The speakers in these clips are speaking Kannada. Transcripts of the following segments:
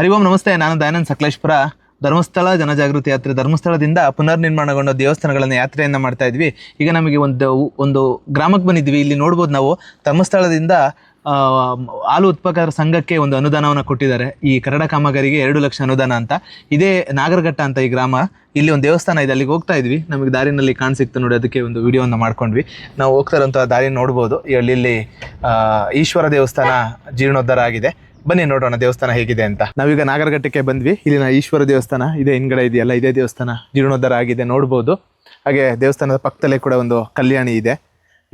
ಹರಿ ಓಂ ನಮಸ್ತೆ, ನಾನು ದಯಾನಂದ್ ಸಕಲೇಶ್ಪುರ. ಧರ್ಮಸ್ಥಳ ಜನಜಾಗೃತಿ ಯಾತ್ರೆ, ಧರ್ಮಸ್ಥಳದಿಂದ ಪುನರ್ನಿರ್ಮಾಣಗೊಂಡ ದೇವಸ್ಥಾನಗಳನ್ನು ಯಾತ್ರೆಯನ್ನು ಮಾಡ್ತಾ ಇದ್ವಿ. ಈಗ ನಮಗೆ ಒಂದು ಒಂದು ಗ್ರಾಮಕ್ಕೆ ಬಂದಿದ್ವಿ ಇಲ್ಲಿ ನೋಡ್ಬೋದು ನಾವು, ಧರ್ಮಸ್ಥಳದಿಂದ ಹಾಲು ಉತ್ಪಾದಕರ ಸಂಘಕ್ಕೆ ಒಂದು ಅನುದಾನವನ್ನು ಕೊಟ್ಟಿದ್ದಾರೆ. ಈ ಕರಡ ಕಾಮಗಾರಿಗೆ ಎರಡು ಲಕ್ಷ ಅನುದಾನ ಅಂತ. ಇದೇ ನಾಗರಘಟ್ಟ ಅಂತ ಈ ಗ್ರಾಮ, ಇಲ್ಲಿ ಒಂದು ದೇವಸ್ಥಾನ ಇದೆ. ಅಲ್ಲಿಗೆ ಹೋಗ್ತಾ ಇದ್ವಿ. ನಮಗೆ ದಾರಿನಲ್ಲಿ ಕಾಣಿಸಿಕ್ತು ನೋಡಿ, ಅದಕ್ಕೆ ಒಂದು ವಿಡಿಯೋವನ್ನು ಮಾಡ್ಕೊಂಡ್ವಿ. ನಾವು ಹೋಗ್ತಾ ಇರೋಂಥ ದಾರಿ ನೋಡ್ಬೋದು. ಇಲ್ಲಿ ಈಶ್ವರ ದೇವಸ್ಥಾನ ಜೀರ್ಣೋದ್ಧಾರ ಆಗಿದೆ. ಬನ್ನಿ ನೋಡೋಣ ದೇವಸ್ಥಾನ ಹೇಗಿದೆ ಅಂತ. ನಾವೀಗ ನಾಗರಘಟ್ಟಕ್ಕೆ ಬಂದ್ವಿ. ಇಲ್ಲಿನ ಈಶ್ವರ ದೇವಸ್ಥಾನ ಇದೆ ಹಿಂಗಡೆ ಇದೆಯಲ್ಲ, ಇದೇ ದೇವಸ್ಥಾನ ಜೀರ್ಣೋದ್ಧಾರ ಆಗಿದೆ ನೋಡ್ಬೋದು. ಹಾಗೆ ದೇವಸ್ಥಾನದ ಪಕ್ಕದಲ್ಲೇ ಕೂಡ ಒಂದು ಕಲ್ಯಾಣಿ ಇದೆ.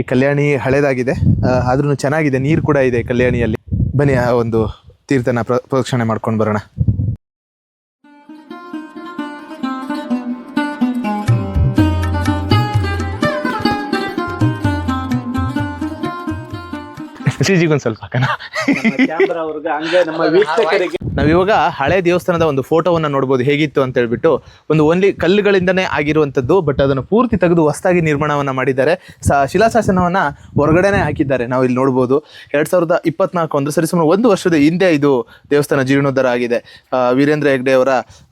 ಈ ಕಲ್ಯಾಣಿ ಹಳೇದಾಗಿದೆ. ಆದ್ರೂ ಚೆನ್ನಾಗಿದೆ, ನೀರು ಕೂಡ ಇದೆ ಕಲ್ಯಾಣಿಯಲ್ಲಿ. ಬನ್ನಿ ಆ ಒಂದು ತೀರ್ಥನ ಪ್ರ, ಪ್ರದಕ್ಷಿಣೆ ಮಾಡ್ಕೊಂಡು ಬರೋಣ. ಶ್ರೀಜಿಗೊಂದು ಸ್ವಲ್ಪ ಹಾಕೋಣ. ಕ್ಯಾಮ್ರಾ ಅವ್ರಿಗೆ ಹಂಗೆ ನಮ್ಮ ವೀಕ್ಷಕರಿಗೆ ನಾವಿವಾಗ ಹಳೆ ದೇವಸ್ಥಾನದ ಒಂದು ಫೋಟೋವನ್ನು ನೋಡ್ಬೋದು, ಹೇಗಿತ್ತು ಅಂತ ಹೇಳ್ಬಿಟ್ಟು. ಒಂದು ಓನ್ಲಿ ಕಲ್ಲುಗಳಿಂದನೇ ಆಗಿರುವಂಥದ್ದು, ಬಟ್ ಅದನ್ನು ಪೂರ್ತಿ ತೆಗೆದು ಹೊಸದಾಗಿ ನಿರ್ಮಾಣವನ್ನು ಮಾಡಿದ್ದಾರೆ. ಸ, ಶಿಲಾಶಾಸನವನ್ನು ಹೊರಗಡೆನೇ ಹಾಕಿದ್ದಾರೆ, ನಾವು ಇಲ್ಲಿ ನೋಡ್ಬೋದು. ಎರಡು ಸಾವಿರದ ಇಪ್ಪತ್ನಾಲ್ಕು ಅಂದ್ರೆ ಸರಿಸುಮಾರು ಒಂದು ವರ್ಷದ ಹಿಂದೆ ಇದು ದೇವಸ್ಥಾನ ಜೀರ್ಣೋದ್ಧಾರ ಆಗಿದೆ. ವೀರೇಂದ್ರ ಹೆಗ್ಡೆ ಅವರ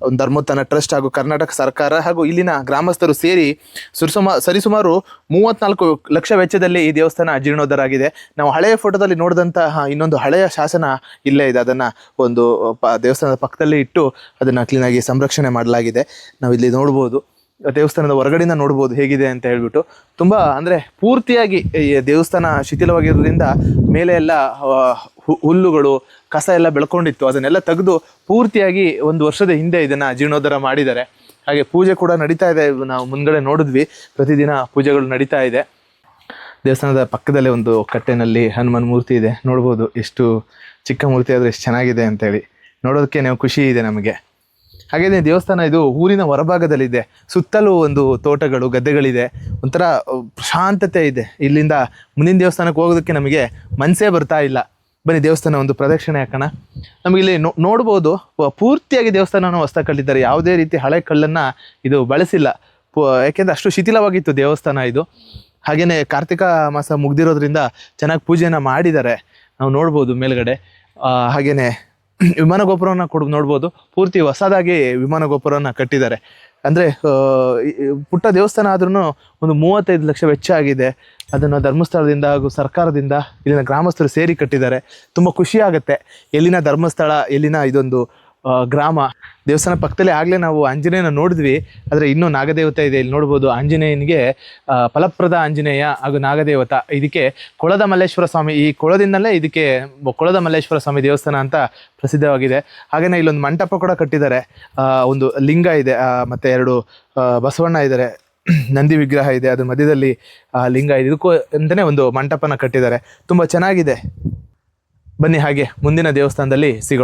ಒಂದು ಧರ್ಮೋತ್ಥಾನ ಟ್ರಸ್ಟ್ ಹಾಗೂ ಕರ್ನಾಟಕ ಸರ್ಕಾರ ಹಾಗೂ ಇಲ್ಲಿನ ಗ್ರಾಮಸ್ಥರು ಸೇರಿ ಸುರಿಸುಮ, ಸರಿಸುಮಾರು ಮೂವತ್ನಾಲ್ಕು ಲಕ್ಷ ವೆಚ್ಚದಲ್ಲಿ ಈ ದೇವಸ್ಥಾನ ಜೀರ್ಣೋದ್ಧಾರ ಆಗಿದೆ. ನಾವು ಹಳೆಯ ಫೋಟೋದಲ್ಲಿ ನೋಡಿದಂತಹ ಇನ್ನೊಂದು ಹಳೆಯ ಶಾಸನ ಇಲ್ಲೇ ಇದೆ. ಅದನ್ನು ಒಂದು ಪ, ದೇವಸ್ಥಾನದ ಪಕ್ಕದಲ್ಲಿ ಇಟ್ಟು ಅದನ್ನು ಕ್ಲೀನಾಗಿ ಸಂರಕ್ಷಣೆ ಮಾಡಲಾಗಿದೆ. ನಾವು ಇಲ್ಲಿ ನೋಡ್ಬೋದು, ದೇವಸ್ಥಾನದ ಹೊರಗಡೆಯಿಂದ ನೋಡ್ಬೋದು ಹೇಗಿದೆ ಅಂತ ಹೇಳ್ಬಿಟ್ಟು. ತುಂಬ ಅಂದರೆ ಪೂರ್ತಿಯಾಗಿ ಈ ದೇವಸ್ಥಾನ ಶಿಥಿಲವಾಗಿರೋದ್ರಿಂದ ಮೇಲೆ ಎಲ್ಲ ಹುಲ್ಲುಗಳು, ಕಸ ಎಲ್ಲ ಬೆಳ್ಕೊಂಡಿತ್ತು. ಅದನ್ನೆಲ್ಲ ತೆಗೆದು ಪೂರ್ತಿಯಾಗಿ ಒಂದು ವರ್ಷದ ಹಿಂದೆ ಇದನ್ನು ಜೀರ್ಣೋದ್ಧಾರ ಮಾಡಿದ್ದಾರೆ. ಹಾಗೆ ಪೂಜೆ ಕೂಡ ನಡೀತಾ ಇದೆ. ನಾವು ಮುಂದ್ಗಡೆ ನೋಡಿದ್ವಿ, ಪ್ರತಿದಿನ ಪೂಜೆಗಳು ನಡೀತಾ ಇದೆ. ದೇವಸ್ಥಾನದ ಪಕ್ಕದಲ್ಲೇ ಒಂದು ಕಟ್ಟೆನಲ್ಲಿ ಹನುಮಾನ್ ಮೂರ್ತಿ ಇದೆ. ನೋಡ್ಬೋದು ಎಷ್ಟು ಚಿಕ್ಕ ಮೂರ್ತಿ ಆದರೆ ಎಷ್ಟು ಚೆನ್ನಾಗಿದೆ ಅಂತೇಳಿ ನೋಡೋದಕ್ಕೆ ನಾವು ಖುಷಿ ಇದೆ ನಮಗೆ. ಹಾಗೆಯೇ ದೇವಸ್ಥಾನ ಇದು ಊರಿನ ಹೊರಭಾಗದಲ್ಲಿದೆ. ಸುತ್ತಲೂ ಒಂದು ತೋಟಗಳು ಗದ್ದೆಗಳಿದೆ. ಒಂಥರ ಪ್ರಶಾಂತತೆ ಇದೆ. ಇಲ್ಲಿಂದ ಮುಂದಿನ ದೇವಸ್ಥಾನಕ್ಕೆ ಹೋಗೋದಕ್ಕೆ ನಮಗೆ ಮನಸ್ಸೇ ಬರ್ತಾ ಇಲ್ಲ. ಬನ್ನಿ ದೇವಸ್ಥಾನ ಒಂದು ಪ್ರದಕ್ಷಿಣೆ ಹಾಕೋಣ. ನಮಗೆ ಇಲ್ಲಿ ನೋ ನೋಡ್ಬೋದು ಪೂರ್ತಿಯಾಗಿ ದೇವಸ್ಥಾನವನ್ನು ಹೊಸ ಕಟ್ಟಿದ್ದಾರೆ. ಯಾವುದೇ ರೀತಿ ಹಳೆ ಕಲ್ಲನ್ನು ಇದು ಬಳಸಿಲ್ಲ. ಪು- ಯಾಕೆಂದರೆ ಅಷ್ಟು ಶಿಥಿಲವಾಗಿತ್ತು ದೇವಸ್ಥಾನ ಇದು. ಹಾಗೆಯೇ ಕಾರ್ತಿಕ ಮಾಸ ಮುಗ್ದಿರೋದ್ರಿಂದ ಚೆನ್ನಾಗಿ ಪೂಜೆನ ಮಾಡಿದ್ದಾರೆ. ನಾವು ನೋಡ್ಬೋದು ಮೇಲ್ಗಡೆ. ಆ, ಹಾಗೇನೆ ವಿಮಾನ ಗೋಪುರವನ್ನು ಕೊಡ್, ನೋಡ್ಬೋದು. ಪೂರ್ತಿ ಹೊಸದಾಗಿ ವಿಮಾನ ಗೋಪುರವನ್ನು ಕಟ್ಟಿದ್ದಾರೆ. ಅಂದರೆ ಪುಟ್ಟ ದೇವಸ್ಥಾನ ಆದ್ರೂ ಒಂದು ಮೂವತ್ತೈದು ಲಕ್ಷ ವೆಚ್ಚ ಆಗಿದೆ. ಅದನ್ನು ಧರ್ಮಸ್ಥಳದಿಂದ ಹಾಗೂ ಸರ್ಕಾರದಿಂದ ಇಲ್ಲಿನ ಗ್ರಾಮಸ್ಥರು ಸೇರಿ ಕಟ್ಟಿದ್ದಾರೆ. ತುಂಬ ಖುಷಿ ಆಗುತ್ತೆ. ಎಲ್ಲಿನ ಧರ್ಮಸ್ಥಳ, ಎಲ್ಲಿನ ಇದೊಂದು ಗ್ರಾಮ. ದೇವಸ್ಥಾನ ಪಕ್ಕದಲ್ಲಿ ಆಗಲೇ ನಾವು ಆಂಜನೇಯನ ನೋಡಿದ್ವಿ. ಆದರೆ ಇನ್ನೂ ನಾಗದೇವತೆ ಇದೆ, ಇಲ್ಲಿ ನೋಡ್ಬೋದು ಆಂಜನೇಯನಿಗೆ ಫಲಪ್ರದ ಆಂಜನೇಯ ಹಾಗೂ ನಾಗದೇವತ. ಇದಕ್ಕೆ ಕೊಳದ ಮಲ್ಲೇಶ್ವರ ಸ್ವಾಮಿ, ಈ ಕೊಳದಿಂದಲೇ ಇದಕ್ಕೆ ಕೊಳದ ಮಲ್ಲೇಶ್ವರ ಸ್ವಾಮಿ ದೇವಸ್ಥಾನ ಅಂತ ಪ್ರಸಿದ್ಧವಾಗಿದೆ. ಹಾಗೆಯೇ ಇಲ್ಲೊಂದು ಮಂಟಪ ಕೂಡ ಕಟ್ಟಿದ್ದಾರೆ. ಒಂದು ಲಿಂಗ ಇದೆ ಮತ್ತು ಎರಡು ಬಸವಣ್ಣ ಇದ್ದಾರೆ. ನಂದಿ ವಿಗ್ರಹ ಇದೆ, ಅದ್ರ ಮಧ್ಯದಲ್ಲಿ ಲಿಂಗ ಇದೆ. ಇದಕ್ಕೂ ಅಂತಲೇ ಒಂದು ಮಂಟಪನ ಕಟ್ಟಿದ್ದಾರೆ. ತುಂಬ ಚೆನ್ನಾಗಿದೆ. ಬನ್ನಿ ಹಾಗೆ ಮುಂದಿನ ದೇವಸ್ಥಾನದಲ್ಲಿ ಸಿಗೋಣ.